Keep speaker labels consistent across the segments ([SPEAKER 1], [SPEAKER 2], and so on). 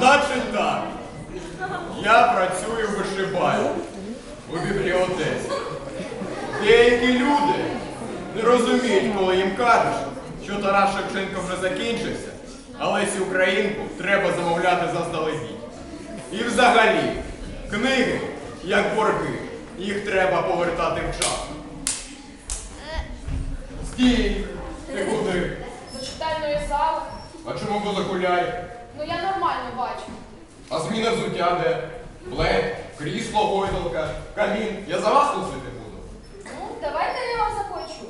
[SPEAKER 1] Значить так, я працюю вишибаю у бібліотеці. Деякі люди не розуміють, коли їм кажеш, що Тарас Шевченко вже закінчився, але цю Українку треба замовляти заздалегідь. І взагалі, книги, як борги, їх треба повертати вчасно. Стій, ти куди?
[SPEAKER 2] За читальної зали.
[SPEAKER 1] А чому ви закуляєте?
[SPEAKER 2] Ну я нормально бачу.
[SPEAKER 1] А зміна взуття де? Плед, крісло, гойдалка, камін. Я за вас служити буду.
[SPEAKER 2] Ну, давайте я вам заплачу.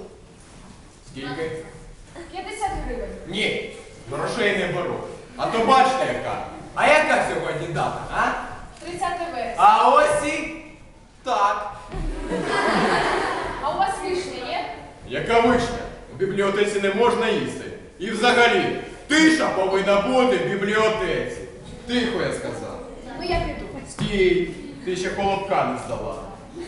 [SPEAKER 1] Скільки?
[SPEAKER 2] 50 гривень.
[SPEAKER 1] Ні, грошей не беру. А то бачите яка. А яка сьогодні дата, а?
[SPEAKER 2] 30 вересня.
[SPEAKER 1] А ось і так.
[SPEAKER 2] А у вас вишня є?
[SPEAKER 1] Яка вишня? У бібліотеці не можна їсти. І взагалі, тиша повинна бути в бібліотеці. Тихо, я сказав.
[SPEAKER 2] Ну я піду.
[SPEAKER 1] Стій, ти ще колобка не здала.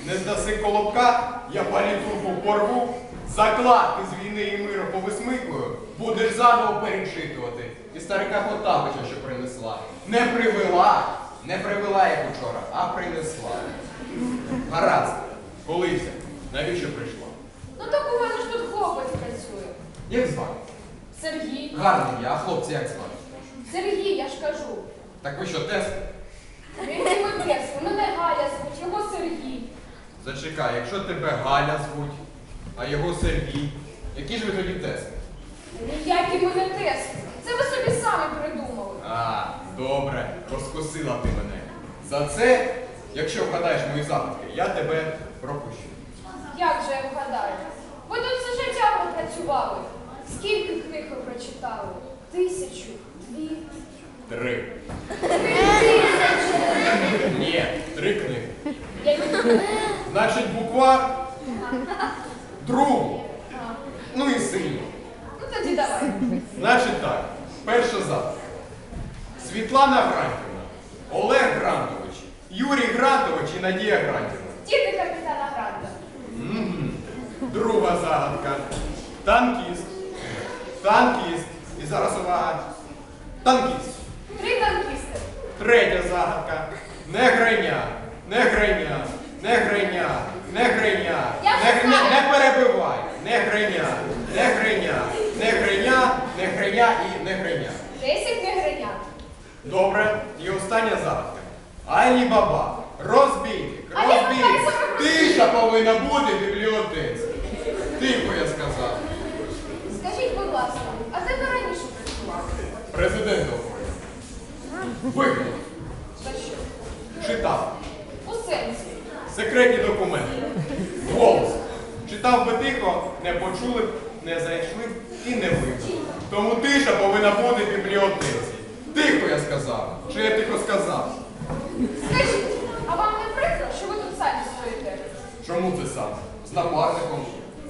[SPEAKER 1] Не здаси колобка, я палітурку порву, закладки з війни і миру повисмикую, будеш заново перечитувати. І старика Потапича, що принесла. Не привела, не привела, як учора, а принесла. Гаразд, колися, навіщо прийшла?
[SPEAKER 2] Ну так у мене ж тут хлопець працює.
[SPEAKER 1] Як звати?
[SPEAKER 2] Сергій.
[SPEAKER 1] Гарний я, а хлопці як звати?
[SPEAKER 2] Сергій, я ж кажу.
[SPEAKER 1] Так ви що, тест?
[SPEAKER 2] Він не випрес, мене Галя звуть, його Сергій.
[SPEAKER 1] Зачекай, якщо тебе Галя звуть, а його Сергій, які ж ви тоді тести?
[SPEAKER 2] Ніякі мене тести. Це ви собі самі придумали.
[SPEAKER 1] А, добре, розкосила ти мене. За це, якщо вгадаєш мої загадки, я тебе пропущу.
[SPEAKER 2] Як же я вгадаю? Ви тут все життя пропрацювали. Скільки прочитали? Тисячу, дві,
[SPEAKER 1] Три.
[SPEAKER 2] три тисячі.
[SPEAKER 1] Ні, три книги. Значить, буквар, другу, ну і сильно.
[SPEAKER 2] Ну тоді давай.
[SPEAKER 1] Значить так, перша загадка. Світлана Грантівна, Олег Грантович, Юрій Грантович і Надія Грантівна.
[SPEAKER 2] Діти капітана Гранта.
[SPEAKER 1] Друга загадка. Танкіст. Танкіст.
[SPEAKER 2] Три танкісти.
[SPEAKER 1] Третя загадка. Негриня. Негриня. Негриня. Негриня.
[SPEAKER 2] Я вже
[SPEAKER 1] Не, не,
[SPEAKER 2] знаю.
[SPEAKER 1] не перебивай. Негриня. Негриня. Негриня. Негриня і не негриня.
[SPEAKER 2] Десять негринят.
[SPEAKER 1] Добре. І остання загадка. Алі Баба. Розбійник. Розбійник. Тиша повинна бути в бібліотеці. Тихо, я сказав.
[SPEAKER 2] Скажіть, будь ласка, а де ви раніше працювали?
[SPEAKER 1] Президент говорить.
[SPEAKER 2] Що?
[SPEAKER 1] Читав.
[SPEAKER 2] У сенсі.
[SPEAKER 1] Секретні документи. Голос. Читав би тихо, не почули б, не зайшли б і не вигнали. Тому тиша повинна бути в бібліотеці. Тихо, я сказав. Чи я тихо сказав?
[SPEAKER 2] Скажіть, а вам не прикро, що ви тут самі стоїте?
[SPEAKER 1] Чому це саме? З напарником.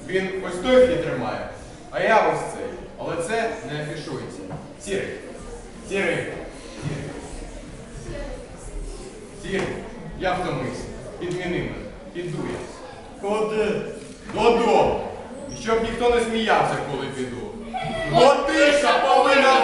[SPEAKER 1] Він ось той хід тримає, а я ось цей. Але це не афішується. Сірий. Сірий. Сірий. Я втомився. Підміни мене. Піду я. Куди? Додому. І щоб ніхто не сміявся, коли піду. Бо тиша повинна.